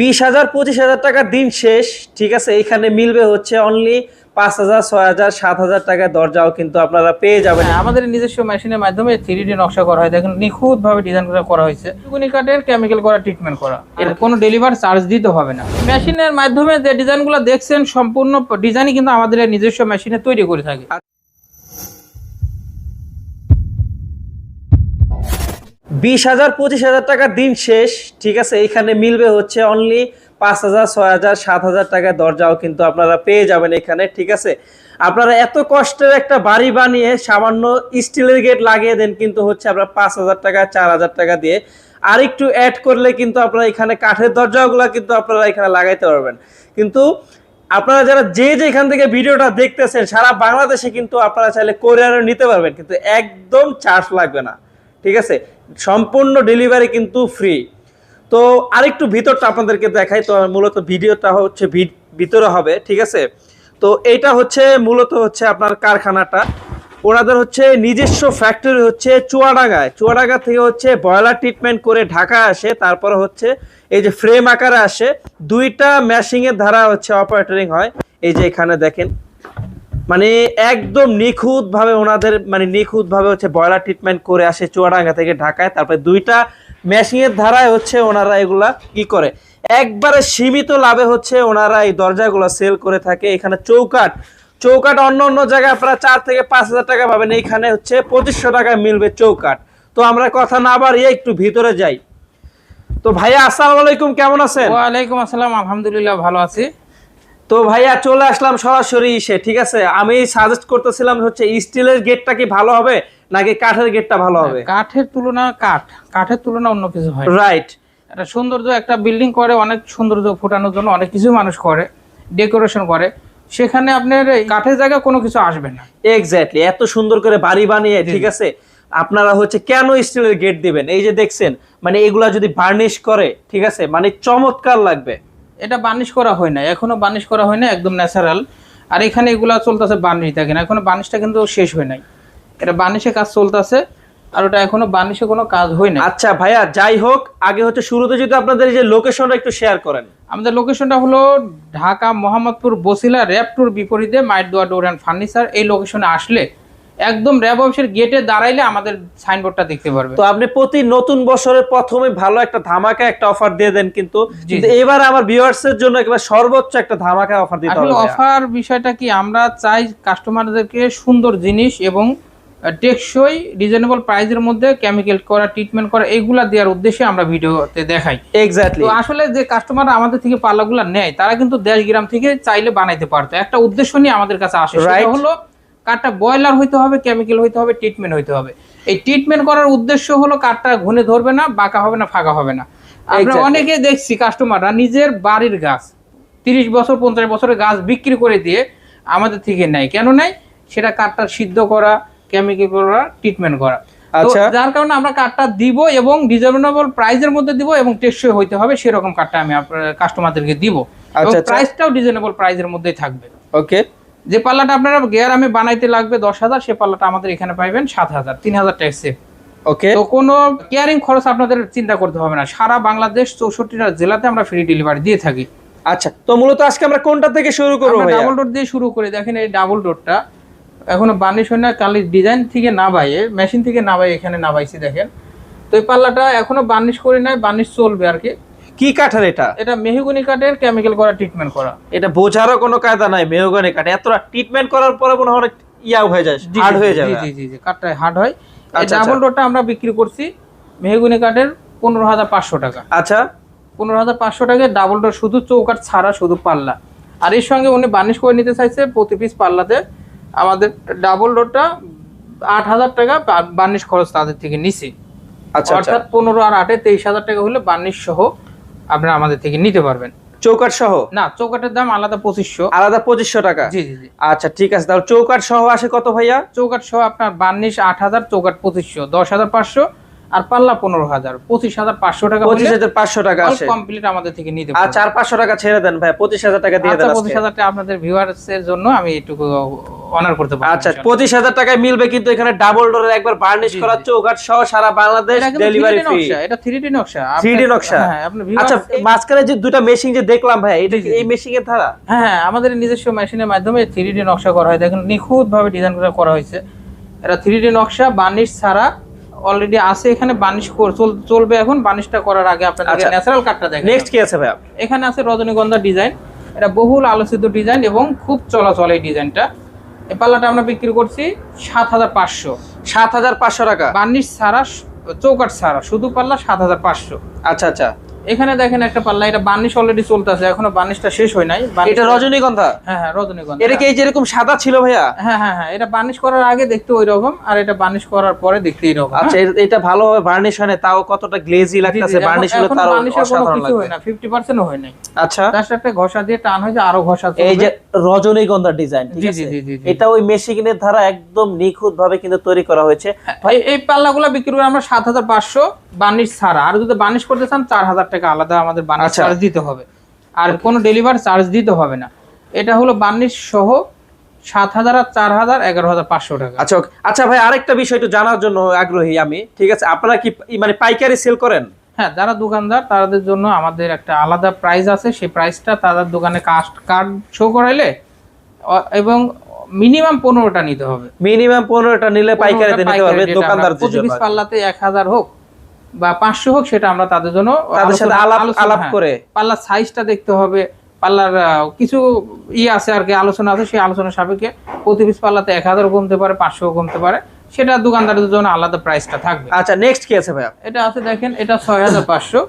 বিশ হাজার পঁচিশ হাজার টাকার দিন শেষ ঠিক আছে? এখানে মিলবে হচ্ছে অনলি পাঁচ হাজার ছয় হাজার সাত হাজার টাকার দরজাও কিন্তু আপনারা পেয়ে যাবেন। হ্যাঁ, আমাদের নিজস্ব মেশিনের মাধ্যমে থ্রি ডি নকশা করা হয়। দেখেন নিখুঁত ভাবে ডিজাইন করা করা হয়েছে। টুকুনি কাঠের কেমিক্যাল করা ট্রিটমেন্ট করা। এর কোনো ডেলিভার চার্জ দিতে হবে না। মেশিনের মাধ্যমে যে ডিজাইনগুলো দেখছেন সম্পূর্ণ ডিজাইনই কিন্তু আমাদের নিজস্ব মেশিনে তৈরি করে থাকে। বিশ হাজার, পঁচিশ হাজার টাকার দিন শেষ, ঠিক আছে? এখানে মিলবে হচ্ছে অনলি পাঁচ হাজার, ছয় হাজার, সাত হাজার টাকার দরজাও কিন্তু আপনারা পেয়ে যাবেন এখানে, ঠিক আছে? আপনারা এত কষ্টের একটা বাড়ি বানিয়ে সামান্য স্টিলের গেট লাগিয়ে দেন কিন্তু হচ্ছে আপনার পাঁচ হাজার টাকা, চার হাজার টাকা দিয়ে আর একটু অ্যাড করলে কিন্তু আপনারা এখানে কাঠের দরজাগুলো কিন্তু আপনারা এখানে লাগাইতে পারবেন। কিন্তু আপনারা যারা যে যেখান থেকে ভিডিওটা দেখতেছেন, সারা বাংলাদেশে কিন্তু আপনারা চাইলে কোরিয়ারও নিতে পারবেন, কিন্তু একদম চার্জ লাগবে না, ঠিক আছে? সম্পূর্ণ ডেলিভারি কিন্তু ফ্রি তো আরেকটু ভিতরটা আপনাদেরকে দেখাই, তো মূলত ভিডিওটা হচ্ছে ভিতরে হবে, ঠিক আছে? তো এইটা হচ্ছে মূলত হচ্ছে আপনার কারখানাটা। ওনাদের হচ্ছে নিজস্ব ফ্যাক্টরি হচ্ছে চুয়াডাঙ্গায়। চুয়াডাঙ্গা থেকে হচ্ছে বয়লার ট্রিটমেন্ট করে ঢাকা আসে, তারপরে হচ্ছে এই যে ফ্রেম আকারে আসে। দুইটা ম্যাশিংয়ের ধারা হচ্ছে অপারেটরিং হয়। এই যে এখানে দেখেন মানে একদম নিখুঁত ভাবে ওনাদের মানে নিখুঁত ভাবে হচ্ছে বয়লার ট্রিটমেন্ট করে আসে চুয়াডাঙ্গা থেকে ঢাকায়। তারপরে দুইটা মেশিনের ধারায় হচ্ছে ওনারা এগুলা কি করে? একবারে সীমিত লাভে হচ্ছে ওনারা এই দরজাগুলো সেল করে থাকে। এখানে চৌকাট চৌকাট অন্য অন্য জায়গায় আপনারা চার থেকে পাঁচ হাজার টাকা পাবেন। এইখানে হচ্ছে পঁচিশশো টাকায় মিলবে চৌকাট তো আমরা কথা না বাড়িয়ে একটু ভিতরে যাই। তো ভাইয়া, আসসালামু আলাইকুম, কেমন আছেন? ওয়ালাইকুম আসসালাম, আলহামদুলিল্লাহ ভালো আছি। তো ভাইয়া চলে আসলাম সরাসরি ইসে ঠিক আছে? আমি সাজেস্ট করতেছিলাম হচ্ছে স্টিলের গেটটা কি ভালো হবে নাকি কাঠের গেটটা ভালো হবে? কাঠের তুলনা কাঠ কাঠের তুলনা অন্য কিছু হয় রাইট একটা সৌন্দর্য একটা বিল্ডিং করে অনেক সৌন্দর্য ফোটানোর জন্য অনেক কিছু মানুষ করে ডেকোরেশন করে। সেখানে আপনার কাঠের জায়গায় কোনো কিছু আসবে না। এক্স্যাক্টলি এত সুন্দর করে বাড়ি বানিয়ে ঠিক আছে? আপনারা হচ্ছে কেন স্টিলের গেট দিবেন? এই যে দেখছেন মানে এগুলা যদি বার্নিশ করে ঠিক আছে? মানে চমৎকার লাগবে। এটা বার্নিশ করা হয় না এখনও বার্নিশ করা হয় না একদম ন্যাচারাল আর এখানে এগুলা চলতেছে বার্নিশ দেখেন এখনও বার্নিশটা কিন্তু শেষ হয় নাই। এটা বার্নিশে কাজ চলতেছে আর ওটা এখনও বার্নিশে কোনো কাজ হয় না আচ্ছা ভাইয়া যাই হোক আগে হচ্ছে শুরুতে যদি আপনাদের এই যে লোকেশনটা একটু শেয়ার করেন। আমাদের লোকেশনটা হলো ঢাকা মোহাম্মদপুর বসিলা র্যাপটুর বিপরীতে মাইট দোয়া ডোর অ্যান্ড ফার্নিচার এই লোকেশনে আসলে একদম র্যাব অফিসের গেটে দাঁড়াইলে আমাদের সাইনবোর্ডটা দেখতে পারবে। তো আপনি প্রতি নতুন বছরের প্রথমে ভালো একটা ধামাকা একটা অফার দিয়ে দেন কিন্তু। এবার আমার ভিউয়ার্স এর জন্য একবার সর্বোচ্চ একটা ধামাকা অফার দিতে হবে অফার বিষয়টা কি? আমরা চাই কাস্টমারদেরকে সুন্দর জিনিস এবং টেকসই রিজনেবল প্রাইসের মধ্যে কেমিক্যাল করা ট্রিটমেন্ট করা এইগুলা দেওয়ার উদ্দেশ্যে আমরা ভিডিওতে দেখাই। এক্স্যাক্টলি তো আসলে যে কাস্টমার আমাদের থেকে পাল্লাগুলো নেয় তারা কিন্তু দেশ গ্রাম থেকে চাইলে বানাইতে পারতো। একটা উদ্দেশ্য নিয়ে আমাদের কাছে আসে সেটা হলো কাঠটা বয়লার হইতে হবে কেমিক্যাল হইতে হবে ট্রিটমেন্ট হইতে হবে। এই ট্রিটমেন্ট করার উদ্দেশ্য হলো কাঠটা ঘুনে ধরবে না বাঁকা হবে না ফাঁকা হবে না। আমরা অনেকে দেখছি কাস্টমাররা নিজের বাড়ির গাছ তিরিশ বছর পঞ্চাশ বছরের গাছ বিক্রি করে দিয়ে আমাদের থেকে নেয়। কেন নেয়? সেটা কাঠটা সিদ্ধ করা কেমিক্যাল করা ট্রিটমেন্ট করা। আচ্ছা। যার কারণে আমরা কাঠটা দিব এবং রিজনেবল প্রাইসের মধ্যে দিব এবং টেকসই হইতে হবে সেরকম কাঠটা আমি কাস্টমারদেরকে দিব। আচ্ছা। প্রাইসটাও রিজনেবল প্রাইসের মধ্যেই থাকবে। ওকে যে পাল্লাটা আপনারা গিয়ার আমি বানাইতে লাগবে দশ হাজার সে পাল্লাটা আমাদের এখানে পাইবেন সাত হাজার তিন হাজার টাকা সেভ ওকে তো কোনো কেয়ারিং খরচ আপনাদের চিন্তা করতে হবে না। সারা বাংলাদেশ চৌষট্টিটা জেলাতে আমরা ফ্রি ডেলিভারি দিয়ে থাকি। আচ্ছা তো মূলত আজকে আমরা কোনটা থেকে শুরু করব আমরা ডাবল ডোর দিয়ে শুরু করে। দেখেন এই ডাবল ডোরটা এখনও বার্নিশ হয় না কালি ডিজাইন থেকে না বাইয়ে মেশিন থেকে না বাইয়ে এখানে না বাইছি দেখেন। তো এই পাল্লাটা এখনও বার্নিশ করে নাই বার্নিশ চলবে আর কি। কি কাঠের এটা? এটা মেহগুনি কাঠের কেমিক্যাল করা ট্রিটমেন্ট করা। এটা বোঝারও কোনো কায়দা নাই মেহগনি কাঠ। এতটা ট্রিটমেন্ট করার পরে মনে হয় ইয়া হয়ে যায় হার্ড হয়ে যাবে। জি জি জি কাঠটা হার্ড হয়। এই আচ্ছা, ডাবল আচ্ছা। ডোরটা আমরা বিক্রি করছি মেহগুনি কাঠের পনেরো হাজার পাঁচশো টাকা। আচ্ছা। পনেরো হাজার পাঁচশো টাকায় ডাবল ডোর শুধু চৌকাঠ ছাড়া শুধু পাল্লা। আর এর সঙ্গে উনি বার্নিশ করে নিতে চাইছে প্রতি পিস পাল্লাতে। আমাদের ডাবল ডোরটা আট হাজার টাকা বার্নিশ খরচ তাদের থেকে নিছি। আচ্ছা আচ্ছা। অর্থাৎ পনেরো আর আটে তেইশ হাজার টাকা হলে বার্নিশ সহ আপনারা আমাদের থেকে নিতে পারবেন। চৌকাট সহ? না চৌকাটের দাম আলাদা পঁচিশশো। আলাদা পঁচিশশো টাকা? জি জি আচ্ছা ঠিক আছে তাহলে চৌকাট সহ আসে কত ভাইয়া? চৌকাট সহ আপনার বার্নিশ আট হাজার চৌকাট পঁচিশশো দশ হাজার পাঁচশো আর পাল্লা পনেরো হাজার পঁচিশ হাজার পাঁচশো টাকা পঁচিশ হাজার পাঁচশো টাকা কমপ্লিট আমাদের থেকে নিতে আর চার পাঁচশো টাকা ছেড়ে দেন ভাই পঁচিশ হাজার টাকা দিয়ে দেন আচ্ছা পঁচিশ হাজার টাকা আপনাদের ভিউয়ার্স এর জন্য আমি একটু অনার করতে পারি আচ্ছা পঁচিশ হাজার টাকায় মিলবে কিন্তু এখানে ডাবল ডোরের একবার বার্নিশ করা। চৌকাঠ সহ সারা বাংলাদেশ ডেলিভারি ফ্রি এটা থ্রি ডি নকশা। 3D আপনার- নকশা? হ্যাঁ আচ্ছা মাঝখানে যে দুটা মেশিন যে দেখলাম ভাই এটা এই জি। মেশিন এর ধারা? হ্যাঁ হ্যাঁ, আমাদের নিজস্ব মেশিনের মাধ্যমে থ্রি ডি নকশা করা হয়। দেখেন নিখুঁত ভাবে ডিজাইন করা হয়েছে। এটা থ্রি ডি নকশা বার্নিশ ছাড়া অলরেডি আছে এখানে বানিশ চলবে এখন বানিশটা করার আগে আপনাদের আচ্ছা। ন্যাচারাল কাটটা দেখেন নেক্সট কি আছে ভাই? এখানে আছে রজনীগন্ধা ডিজাইন এটা বহুল আলোচিত ডিজাইন এবং খুব চলাচল এই ডিজাইনটা এই পাল্লাটা আমরা বিক্রি করছি সাত হাজার পাঁচশো। সাত হাজার পাঁচশো টাকা। বার্নিশ ছাড়া চৌকাট ছাড়া শুধু পাল্লা সাত হাজার পাঁচশো। আচ্ছা আচ্ছা। এখানে দেখেন একটা পাল্লা এটা বার্নিশ অলরেডি চলতেছে এখনও বার্নিশটা শেষ হয় নাই। এটা রজনীগন্ধা? হ্যাঁ হ্যাঁ রজনীগন্ধা। এটা কি এই যেরকম সাদা ছিল ভাইয়া? হ্যাঁ হ্যাঁ হ্যাঁ এটা বার্নিশ করার আগে দেখতে ওই রকম আর এটা বার্নিশ করার পরে দেখতে এরকম আচ্ছা এ- এটা ভালোভাবে বার্নিশ হয় না, তাও কতটা গ্লেজি লাগতেছে? বার্নিশ হলে তার অসাধারণ কিছু হয় না ফিফটি পার্সেন্ট হয় নাই। আচ্ছা। জাস্ট একটা ঘষা দিয়ে টান হয়েছে আরও ঘষা এই যে রজনীগন্ধা ডিজাইন ঠিক আছে। এটা ওই মেশিনের দ্বারা একদম নিখুঁত ভাবে কিন্তু তৈরি করা হয়েছে। এই- এই পাল্লাগুলো বিক্রি করে আমরা সাত হাজার পাঁচশো বার্নিশ ছাড়া আর যদি বার্নিশ করতে চান চার হাজার টাকা আলাদা আমাদের বার্নিশ আচ্ছা। চার্জ দিতে হবে। আর কোনো ডেলিভারি চার্জ দিতে হবে না। এটা হলো বার্নিশ সহ সাত হাজার আর চার হাজার এগারো হাজার পাঁচশো টাকা। আচ্ছা আচ্ছা ভাই আরেকটা বিষয় একটু জানার জন্য আগ্রহী আমি। ঠিক আছে আপনারা কি মানে পাইকারি সেল করেন? হ্যাঁ যারা দোকানদার তাদের জন্য আমাদের একটা আলাদা প্রাইস আছে। সেই প্রাইসটা তাদের দোকানে কাস্ট কার্ড শো করাইলে এবং মিনিমাম পনেরোটা নিতে হবে। মিনিমাম পনেরোটা নিলে পাইকারিতে নিতে পারবে পাইকারি দোকানদারদের প্রতি piece পাল্লাতে এক হাজার হোক বা পাঁচশো হোক সেটা আমরা তাদের জন্য তাদের সাথে আলাপ আলাপ হ্যাঁ, করে। পাল্লার সাইজটা দেখতে হবে পাল্লার কিছু ইয়ে আছে আর কি আলোচনা আছে সেই আলোচনা সাপেক্ষে প্রতি পিস পাল্লাতে এক হাজারও কমতে পারে পাঁচশো কমতে পারে সেটা দোকানদারদের জন্য আলাদা প্রাইসটা থাকবে। আচ্ছা নেক্সট কি আছে ভাইয়া? এটা আছে দেখেন এটা ছয় হাজার পাঁচশো।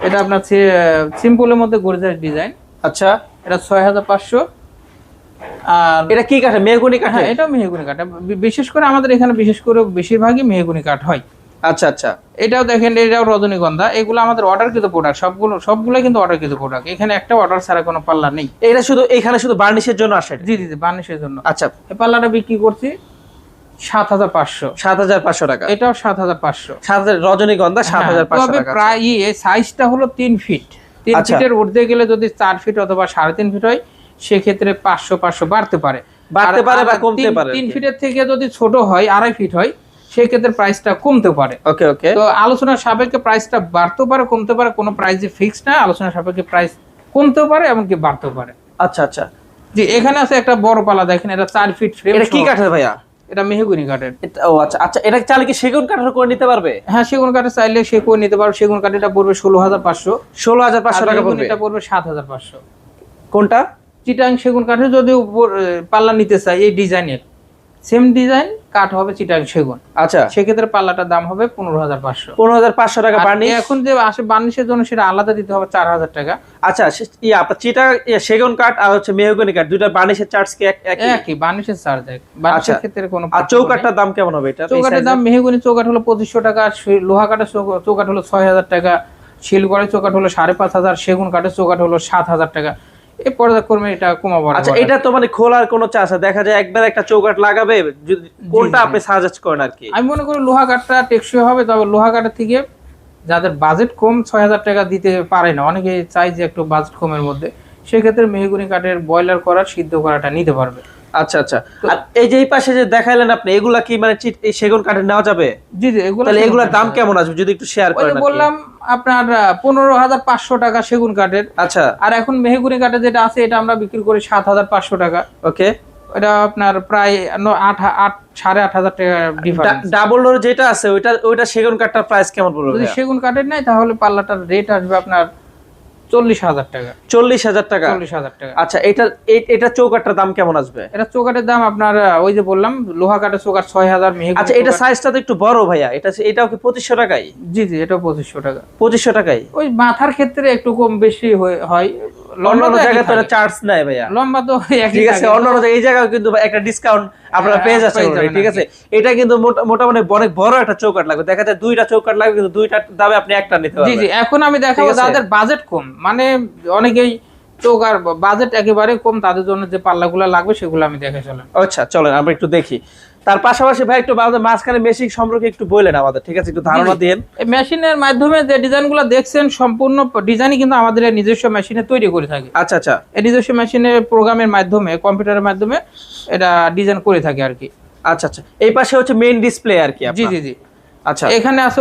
এটা আপনার সিম্পলের মধ্যে গরিজার ডিজাইন আচ্ছা। এটা ছয় হাজার পাঁচশো। আর এটা কি কাঠে মেহগুনি কাঠে হ্যাঁ এটাও মেহগুনি কাঠ। বিশেষ করে আমাদের এখানে বিশেষ করে বেশিরভাগই মেহগুনি কাঠ হয়। আচ্ছা আচ্ছা। এটাও দেখেন এটাও রজনীগন্ধা। এগুলো আমাদের অর্ডারকৃত প্রোডাক্ট সবগুলো সবগুলো কিন্তু অর্ডারকৃত প্রোডাক্ট এখানে একটা অর্ডার ছাড়া কোনো পাল্লা নেই। এটা শুধু এখানে শুধু বার্নিশের জন্য আসে জি জি বার্নিশের জন্য। আচ্ছা। এই পাল্লাটা বিক্রি করছি সাত হাজার পাঁচশো। সাত হাজার পাঁচশো টাকা। এটাও সাত হাজার পাঁচশো। সাত হাজার রজনীগন্ধা সাত হাজার পাঁচশো তবে টাকা। প্রায় সাইজটা হলো তিন ফিট তিন আচ্ছা। ফিটের ঊর্ধ্বে গেলে যদি চার ফিট অথবা সাড়ে তিন ফিট হয় সেক্ষেত্রে পাঁচশো পাঁচশো বাড়তে পারে। বাড়তে পারে বা কমতে তিন- পারে। তিন ফিটের থেকে যদি ছোট হয় আড়াই ফিট হয় সেক্ষেত্রে প্রাইসটা কমতে পারে। ওকে ওকে তো আলোচনার সাপেক্ষে প্রাইসটা বাড়তেও পারে কমতে পারে কোনো প্রাইস যে ফিক্স না আলোচনার সাপেক্ষে প্রাইস কমতেও পারে এমনকি বাড়তেও পারে। আচ্ছা আচ্ছা। জি এখানে আছে একটা বড় পালা দেখেন এটা চার ফিট ফ্রেম এটা কি কাঠের ভাইয়া? এটা মেহগুনি কাঠের। ও আচ্ছা আচ্ছা এটা চালে কি সেগুন কাঠের করে নিতে পারবে? হ্যাঁ সেগুন কাঠের চাইলে সে করে নিতে পারবে সেগুন কাঠিটা পড়বে ষোলো হাজার পাঁচশো। ষোলো হাজার পাঁচশো টাকা পড়বে। এটা পড়বে সাত হাজার পাঁচশো। কোনটা? চিটাং সেগুন কাঠের যদি উপর- পাল্লা নিতে চাই এই ডিজাইনের সেম ডিজাইন কাঠ হবে চিটাং সেগুন। আচ্ছা। সেক্ষেত্রে পাল্লাটার দাম হবে পনেরো হাজার পাঁচশো। পনেরো হাজার পাঁচশো টাকা বার্নিশ এখন যে আসে বার্নিশের জন্য সেটা আলাদা দিতে হবে চার হাজার টাকা। আচ্ছা চিটা সেগুন কাঠ আর হচ্ছে মেহগনি কাঠ দুইটা বার্নিশের চার্জ কি এক- একই? বার্নিশের চার্জ এক। বার্নিশের আচ্ছা। ক্ষেত্রে কোনো আর চৌকাঠটার দাম কেমন হবে এটা? চৌকাঠের দাম মেহগুনি চৌকাঠ হলো পঁচিশশো টাকা লোহা কাঠের চৌ- চৌকাঠ হলো ছয় হাজার টাকা শিলগড়ের চৌকাঠ হলো সাড়ে পাঁচ হাজার সেগুন কাঠের চৌকাঠ হলো সাত হাজার টাকা। এই পর্যায়ক্রমে এটা কমাবো আচ্ছা এটা তো মানে খোলার কোনো দেখা যায় একবার একটা চৌকাঠ লাগাবে যদি কোনটা আপনি সাজেস্ট করেন আর কি? আমি মনে করি লোহা কাঠটা টেকসই হবে তবে লোহা কাঠের থেকে যাদের বাজেট কম ছয় হাজার টাকা দিতে পারে না অনেকে চাই যে একটু বাজেট কমের মধ্যে সেক্ষেত্রে মেহগুনি কাঠের বয়লার করার সিদ্ধ করাটা নিতে পারবে। আচ্ছা আচ্ছা। আর এই যে এই পাশে যে দেখাইলেন আপনি এগুলা কি মানে সেগুন কাঠের নেওয়া যাবে? জি জি এগুলো তাহলে এগুলোর দাম কেমন আসবে যদি একটু শেয়ার করেন। বললাম আপনার পনেরো হাজার পাঁচশো টাকা সেগুন কাঠের। আচ্ছা। আর এখন মেহগুনি কাঠের যেটা আছে এটা আমরা বিক্রি করি সাত হাজার পাঁচশো টাকা। ওকে। এটা আপনার প্রায় আট আট সাড়ে আট হাজার টাকা ডিফারেন্স ডাবল ডোর যেটা আছে ওইটা ওইটা সেগুন কাঠটার প্রাইস কেমন পড়বে যদি সেগুন কাঠের নাই তাহলে পাল্লাটার রেট আসবে আপনার চল্লিশ হাজার টাকা। চল্লিশ হাজার টাকা? চল্লিশ হাজার টাকা। আচ্ছা এটা এটা দাম কেমন আসবে? এটা চৌকাটের দাম আপনার ওই যে বললাম লোহা চৌকাট ছয় হাজার আচ্ছা এটা সাইজটা তো একটু বড় ভাইয়া। এটা এটাও কি পঁচিশশো টাকাই জি জি এটাও পঁচিশশো টাকা। পঁচিশশো টাকাই ওই মাথার ক্ষেত্রে একটু কম বেশি হয়ে- হয় লম্বা অন্য তো একই জায়গায় তো চার্জ নাই ভাইয়া। লম্বা তো ঠিক আছে থাকে। এই জায়গায় কিন্তু একটা ডিসকাউন্ট আপনারা পেয়ে যাচ্ছেন পেয়ে already, যাবেন ঠিক আছে? এটা কিন্তু মোটামুটি অনেক বড় একটা চৌকাট লাগবে। দেখা যায় দুইটা চৌকাট লাগবে কিন্তু দুইটার দামে আপনি একটা নিতে পারবেন জি এখন আমি দেখাবো ঠিক যাদের বাজেট কম। মানে অনেকেই চৌকার বাজেট একেবারে কম তাদের জন্য যে পাল্লাগুলো লাগবে সেগুলো আমি দেখে চলেন। আচ্ছা চলেন আমরা একটু দেখি। তার পাশাপাশি ভাই একটু মাঝখানে মেশিন সম্পর্কে একটু বললেন আমাদের ঠিক আছে? একটু ধারণা। দিন মেশিনের মাধ্যমে যে ডিজাইনগুলো দেখছেন সম্পূর্ণ ডিজাইনই কিন্তু আমাদের নিজস্ব মেশিনে তৈরি করে থাকে। আচ্ছা আচ্ছা। এই নিজস্ব মেশিনের প্রোগ্রামের মাধ্যমে কম্পিউটারের মাধ্যমে এটা ডিজাইন করে থাকে আর কি। আচ্ছা আচ্ছা। এই পাশে হচ্ছে মেইন ডিসপ্লে আর কি জি জি জি। আচ্ছা। এখানে আছে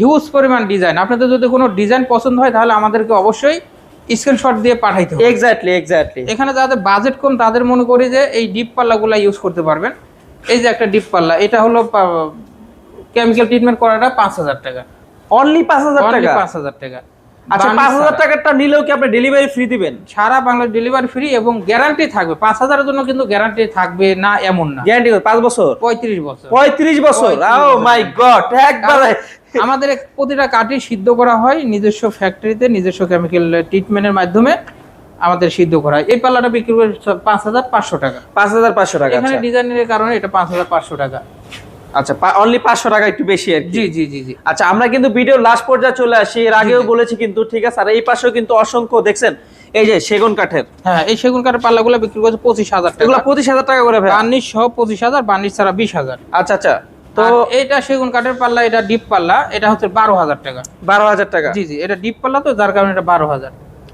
হিউজ পরিমাণ ডিজাইন আপনাদের যদি কোনো ডিজাইন পছন্দ হয় তাহলে আমাদেরকে অবশ্যই স্ক্রিনশট দিয়ে পাঠাইতে হবে। এক্স্যাক্টলি এক্স্যাক্টলি এখানে যাদের বাজেট কম তাদের মনে করি যে এই ডিপ পাল্লাগুলো ইউজ করতে পারবেন। এই যে একটা ডিপ পাল্লা এটা হলো কেমিক্যাল ট্রিটমেন্ট করাটা পাঁচ হাজার টাকা। অনলি পাঁচ হাজার টাকা? পাঁচ হাজার টাকা। আচ্ছা পাঁচ হাজার। টাকাটা নিলেও কি আপনি ডেলিভারি ফ্রি দিবেন? সারা বাংলা ডেলিভারি ফ্রি এবং গ্যারান্টি থাকবে। পাঁচ হাজারের জন্য কিন্তু গ্যারান্টি থাকবে না এমন না। গ্যারান্টি পাঁচ বছর? পঁয়ত্রিশ বছর। পঁয়ত্রিশ বছর? 35 ও মাই গড একবারে। আমাদের প্রতিটা কাঠই সিদ্ধ করা হয় নিজস্ব ফ্যাক্টরিতে নিজস্ব কেমিক্যাল ট্রিটমেন্টের মাধ্যমে। আমাদের সিদ্ধ করা এই পাল্লাটা বিক্রি করে পাঁচ হাজার পাঁচশো টাকা। পাঁচ হাজার পাঁচশো টাকা এখানে আচ্ছা। ডিজাইনের কারণে এটা পাঁচ হাজার পাঁচশো টাকা। আচ্ছা অনলি পাঁচশো টাকা একটু বেশি আর জি জি জি জি। আচ্ছা আমরা কিন্তু ভিডিও লাস্ট পর্যায়ে চলে আসি। এর আগেও বলেছি কিন্তু ঠিক আছে? আর এই পাশেও কিন্তু অসংখ্য দেখছেন? এই যে সেগুন কাঠের। হ্যাঁ এই সেগুন কাঠের পাল্লাগুলো বিক্রি করছে পঁচিশ হাজার টাকা। এগুলো পঁচিশ হাজার টাকা করে বার্নিশ সহ পঁচিশ হাজার বার্নিশ ছাড়া বিশ হাজার। আচ্ছা আচ্ছা। তো তো এটা সেগুন কাঠের পাল্লা এটা ডিপ পাল্লা এটা হচ্ছে বারো হাজার টাকা। বারো হাজার টাকা। জি জি এটা ডিপ পাল্লা তো যার কারণে এটা বারো হাজার।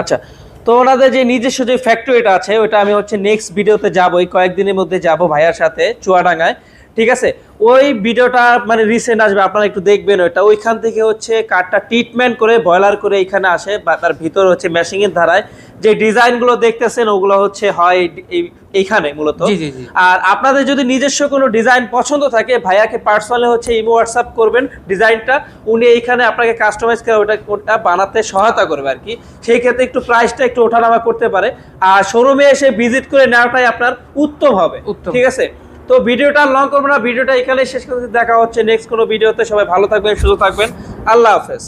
আচ্ছা তো ওনাদের যে নিজস্ব যে ফ্যাক্টরিটা আছে ওটা আমি হচ্ছে নেক্সট ভিডিওতে যাব। ওই কয়েকদিনের মধ্যে যাব ভাইয়ার সাথে, চুয়াডাঙ্গায়। ঠিক আছে? ওই ভিডিওটা মানে রিসেন্ট আসবে, আপনারা একটু দেখবেন ওইটা। ওইখান থেকে হচ্ছে কাঠটা ট্রিটমেন্ট করে বয়লার করে এখানে আসে, বা তার ভিতর হচ্ছে মেশিনের ধারায়। যে ডিজাইনগুলো দেখতেছেন, ওগুলো হচ্ছে হয় এই- এইখানে মূলত। আর আপনাদের যদি নিজস্ব কোনো ডিজাইন পছন্দ থাকে ভাইয়াকে পার্সোনালি হচ্ছে ইমো হোয়াটসঅ্যাপ করবেন ডিজাইনটা। উনি এইখানে আপনাকে কাস্টমাইজ করে ওটা ওটা বানাতে সহায়তা করবে আর কি। সেই ক্ষেত্রে একটু প্রাইসটা একটু ওঠানামা করতে পারে। আর শোরুমে এসে ভিজিট করে নেওয়াটাই আপনার উত্তম হবে। ঠিক আছে? তো ভিডিওটা লং করব না ভিডিওটা এখানে শেষ করতে দেখা হচ্ছে নেক্সট কোনো ভিডিওতে সবাই ভালো থাকবেন সুস্থ থাকবেন। আল্লাহ হাফেজ।